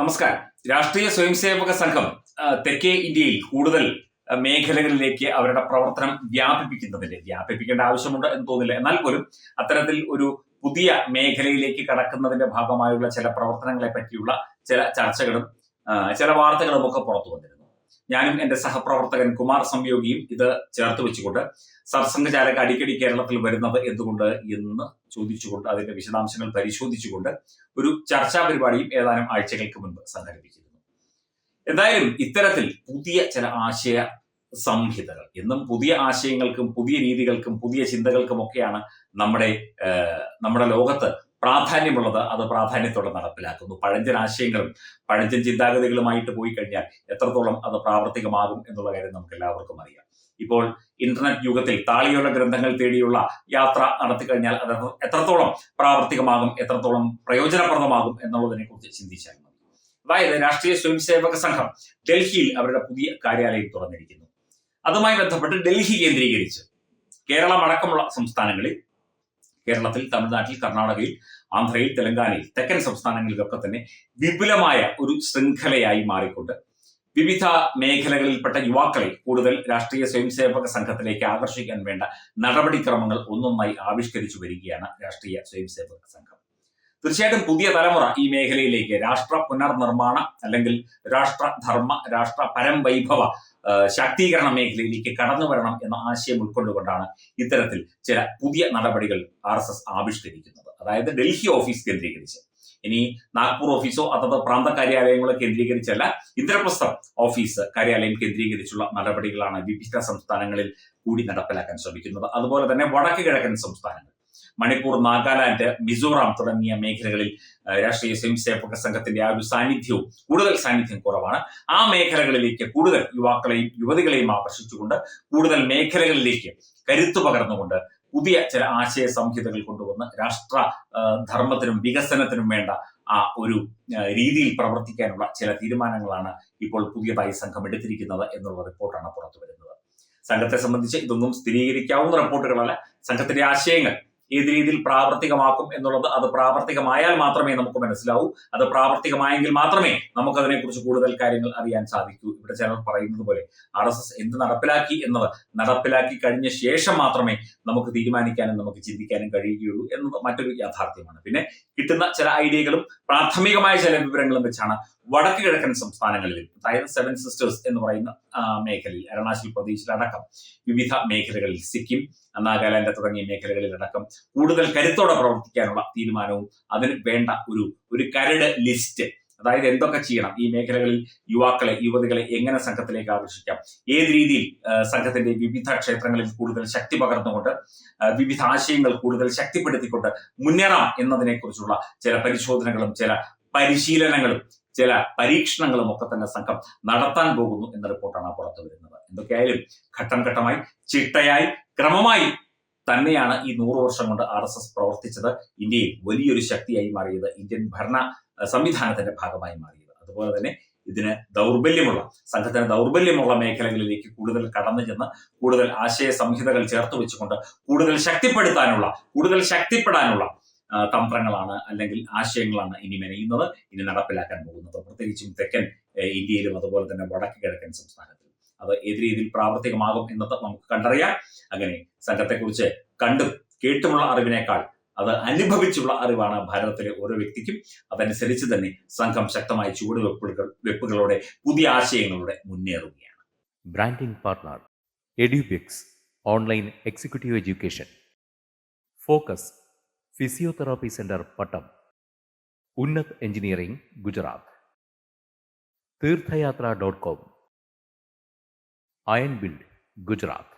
നമസ്കാരം. രാഷ്ട്രീയ സ്വയംസേവക സംഘം തെക്കേ ഇന്ത്യയിൽ കൂടുതൽ മേഖലകളിലേക്ക് അവരുടെ പ്രവർത്തനം വ്യാപിപ്പിക്കുന്നതിന് വ്യാപിപ്പിക്കേണ്ട ആവശ്യമുണ്ട് എന്ന് തോന്നില്ല. എന്നാൽ പോലും അത്തരത്തിൽ ഒരു പുതിയ മേഖലയിലേക്ക് കടക്കുന്നതിന്റെ ഭാഗമായുള്ള ചില പ്രവർത്തനങ്ങളെ പറ്റിയുള്ള ചില ചർച്ചകളും ചില വാർത്തകളും ഒക്കെ പുറത്തു വന്നിരുന്നു. ഞാനും എന്റെ സഹപ്രവർത്തകൻ കുമാർ സംയോഗിയും ഇത് ചേർത്ത് വെച്ചുകൊണ്ട് സർസംഘചാലക അടിക്കടി കേരളത്തിൽ വരുന്നത് എന്തുകൊണ്ട് എന്ന് ചോദിച്ചുകൊണ്ട് അതിന്റെ വിശദാംശങ്ങൾ പരിശോധിച്ചുകൊണ്ട് ഒരു ചർച്ചാ പരിപാടിയും ഏതാനും ആഴ്ചകൾക്ക് മുൻപ് സംഘടിപ്പിച്ചിരുന്നു. എന്തായാലും ഇത്തരത്തിൽ പുതിയ ചില ആശയ സംഹിതകൾ എന്നും പുതിയ ആശയങ്ങൾക്കും പുതിയ രീതികൾക്കും പുതിയ ചിന്തകൾക്കും ഒക്കെയാണ് നമ്മുടെ നമ്മുടെ ലോകത്ത് പ്രാധാന്യമുള്ളത് അത് പ്രാധാന്യത്തോടെ നടപ്പിലാക്കുന്നു. പഴഞ്ചൻ ആശയങ്ങളും പഴഞ്ചൻ ചിന്താഗതികളുമായിട്ട് പോയി കഴിഞ്ഞാൽ എത്രത്തോളം അത് പ്രാവർത്തികമാകും എന്നുള്ള കാര്യം നമുക്ക് എല്ലാവർക്കും അറിയാം. ഇപ്പോൾ ഇന്റർനെറ്റ് യുഗത്തിൽ താളിയുള്ള ഗ്രന്ഥങ്ങൾ തേടിയുള്ള യാത്ര നടത്തി കഴിഞ്ഞാൽ അത് എത്രത്തോളം പ്രാവർത്തികമാകും എത്രത്തോളം പ്രയോജനപ്രദമാകും എന്നുള്ളതിനെ കുറിച്ച് ചിന്തിച്ചാൽ മതി. അതായത് രാഷ്ട്രീയ സ്വയംസേവക സംഘം ഡൽഹിയിൽ അവരുടെ പുതിയ കാര്യാലയം തുറന്നിരിക്കുന്നു. അതുമായി ബന്ധപ്പെട്ട് ഡൽഹി കേന്ദ്രീകരിച്ച് കേരളമടക്കമുള്ള സംസ്ഥാനങ്ങളിൽ കേരളത്തിൽ തമിഴ്നാട്ടിൽ കർണാടകയിൽ ആന്ധ്രയിൽ തെലങ്കാനയിൽ തെക്കൻ സംസ്ഥാനങ്ങളിലൊക്കെ തന്നെ വിപുലമായ ഒരു ശൃംഖലയായി മാറിക്കൊണ്ട് വിവിധ മേഖലകളിൽപ്പെട്ട യുവാക്കളെ കൂടുതൽ രാഷ്ട്രീയ സ്വയംസേവക സംഘത്തിലേക്ക് ആകർഷിക്കാൻ വേണ്ട നടപടിക്രമങ്ങൾ ഒന്നൊന്നായി ആവിഷ്കരിച്ചു വരികയാണ് രാഷ്ട്രീയ സ്വയംസേവക സംഘം. തീർച്ചയായിട്ടും പുതിയ തലമുറ ഈ മേഖലയിലേക്ക് രാഷ്ട്ര പുനർനിർമ്മാണ അല്ലെങ്കിൽ രാഷ്ട്രധർമ്മ രാഷ്ട്ര പരംവൈഭവ വൈഭവ ശാക്തീകരണ മേഖലയിലേക്ക് കടന്നു വരണം എന്ന ആശയം ഉൾക്കൊണ്ടുകൊണ്ടാണ് ഇത്തരത്തിൽ ചില പുതിയ നടപടികൾ ആർ എസ് എസ് ആവിഷ്കരിക്കുന്നത്. അതായത് ഡൽഹി ഓഫീസ് കേന്ദ്രീകരിച്ച്. ഇനി നാഗ്പൂർ ഓഫീസോ അതത് പ്രാന്ത കാര്യാലയങ്ങളോ കേന്ദ്രീകരിച്ചല്ല ഇന്ദ്രപ്രസ്ഥം ഓഫീസ് കാര്യാലയം കേന്ദ്രീകരിച്ചുള്ള നടപടികളാണ് വിവിധ സംസ്ഥാനങ്ങളിൽ കൂടി നടപ്പിലാക്കാൻ ശ്രമിക്കുന്നത്. അതുപോലെ തന്നെ വടക്ക് കിഴക്കൻ സംസ്ഥാനങ്ങൾ. മണിപ്പൂർ നാഗാലാൻഡ് മിസോറാം തുടങ്ങിയ മേഖലകളിൽ രാഷ്ട്രീയ സ്വയംസേവക സംഘത്തിന്റെ ആ ഒരു സാന്നിധ്യവും കൂടുതൽ സാന്നിധ്യം കുറവാണ്. ആ മേഖലകളിലേക്ക് കൂടുതൽ യുവാക്കളെയും യുവതികളെയും ആകർഷിച്ചുകൊണ്ട് കൂടുതൽ മേഖലകളിലേക്ക് കരുത്തു പകർന്നുകൊണ്ട് പുതിയ ചില ആശയ സംഹിതകൾ കൊണ്ടുവന്ന് രാഷ്ട്ര ധർമ്മത്തിനും വികസനത്തിനും വേണ്ട ആ ഒരു രീതിയിൽ പ്രവർത്തിക്കാനുള്ള ചില തീരുമാനങ്ങളാണ് ഇപ്പോൾ പുതിയതായി സംഘം എടുത്തിരിക്കുന്നത് എന്നുള്ള റിപ്പോർട്ടാണ് പുറത്തു വരുന്നത് സംഘത്തെ സംബന്ധിച്ച് ഇതൊന്നും സ്ഥിരീകരിക്കാവുന്ന റിപ്പോർട്ടുകളല്ല. സംഘത്തിന്റെ ആശയങ്ങൾ ഏത് രീതിയിൽ പ്രാവർത്തികമാക്കും എന്നുള്ളത് അത് പ്രാവർത്തികമായാൽ മാത്രമേ നമുക്ക് മനസ്സിലാവൂ. അത് പ്രാവർത്തികമായെങ്കിൽ മാത്രമേ നമുക്ക് അതിനെക്കുറിച്ച് കൂടുതൽ കാര്യങ്ങൾ അറിയാൻ സാധിക്കൂ. ഇവിടെ ചിലർ പറയുന്നത് പോലെ ആർ എസ് എസ് എന്ത് നടപ്പിലാക്കി എന്നത് നടപ്പിലാക്കി കഴിഞ്ഞ ശേഷം മാത്രമേ നമുക്ക് തീരുമാനിക്കാനും നമുക്ക് ചിന്തിക്കാനും കഴിയുകയുള്ളൂ എന്നത് മറ്റൊരു യാഥാർത്ഥ്യമാണ്. പിന്നെ കിട്ടുന്ന ചില ഐഡിയകളും പ്രാഥമികമായ ചില വിവരങ്ങളും വെച്ചാണ് വടക്ക് കിഴക്കൻ സംസ്ഥാനങ്ങളിൽ അതായത് സെവൻ സിസ്റ്റേഴ്സ് എന്ന് പറയുന്ന മേഖലയിൽ അരുണാചൽ പ്രദേശിലടക്കം വിവിധ മേഖലകളിൽ സിക്കിം നാഗാലാൻഡ് തുടങ്ങിയ മേഖലകളിലടക്കം കൂടുതൽ കരുത്തോടെ പ്രവർത്തിക്കാനുള്ള തീരുമാനവും അതിന് വേണ്ട ഒരു ഒരു കരട് ലിസ്റ്റ് അതായത് എന്തൊക്കെ ചെയ്യണം? ഈ മേഖലകളിൽ യുവാക്കളെ യുവതികളെ എങ്ങനെ സംഘത്തിലേക്ക് ആകർഷിക്കാം? ഏത് രീതിയിൽ സംഘത്തിന്റെ വിവിധ ക്ഷേത്രങ്ങളിൽ കൂടുതൽ ശക്തി പകർന്നുകൊണ്ട് വിവിധ ആശയങ്ങൾ കൂടുതൽ ശക്തിപ്പെടുത്തിക്കൊണ്ട് മുന്നേറാം എന്നതിനെ കുറിച്ചുള്ള ചില പരിശോധനകളും ചില പരിശീലനങ്ങളും ചില പരീക്ഷണങ്ങളും ഒക്കെ തന്നെ സംഘം നടത്താൻ പോകുന്നു എന്ന റിപ്പോർട്ടാണ് പുറത്തു വരുന്നത്. എന്തൊക്കെയായാലും ഘട്ടം ഘട്ടമായി ചിട്ടയായി ക്രമമായി തന്നെയാണ് ഈ നൂറ് വർഷം കൊണ്ട് ആർ എസ് എസ് പ്രവർത്തിച്ചത്. ഇന്ത്യയിൽ വലിയൊരു ശക്തിയായി മാറിയത് ഇന്ത്യൻ ഭരണ സംവിധാനത്തിന്റെ ഭാഗമായി മാറിയത്. അതുപോലെ തന്നെ ഇതിന് ദൗർബല്യമുള്ള സംഘത്തിന് ദൗർബല്യമുള്ള മേഖലകളിലേക്ക് കൂടുതൽ കടന്നു ചെന്ന് കൂടുതൽ ആശയ സംഹിതകൾ ചേർത്ത് വെച്ചുകൊണ്ട് കൂടുതൽ ശക്തിപ്പെടുത്താനുള്ള കൂടുതൽ ശക്തിപ്പെടാനുള്ള തന്ത്രങ്ങളാണ് അല്ലെങ്കിൽ ആശയങ്ങളാണ് ഇനി മെനയുന്നത് ഇനി നടപ്പിലാക്കാൻ പോകുന്നത്. പ്രത്യേകിച്ചും തെക്കൻ ഇന്ത്യയിലും അതുപോലെ തന്നെ വടക്ക് കിഴക്കൻ സംസ്ഥാനത്തിലും അത് ഏത് രീതിയിൽ പ്രാവർത്തികമാകും എന്നത് നമുക്ക് കണ്ടറിയാം. അങ്ങനെ സംഘത്തെക്കുറിച്ച് കണ്ടും കേട്ടുമുള്ള അറിവിനേക്കാൾ അത് അനുഭവിച്ചുള്ള അറിവാണ് ഭാരതത്തിലെ ഓരോ വ്യക്തിക്കും. അതനുസരിച്ച് തന്നെ സംഘം ശക്തമായ ചുവടുവെപ്പുകൾ വെപ്പുകളോടെ പുതിയ ആശയങ്ങളുടെ മുന്നേറുകയാണ്. Branding partner Edubix online executive education focus physiotherapy centre Pattom Unnat engineering Gujarat Tirthayatra dot Tirthayatra.com आयन बिल्ड गुजरात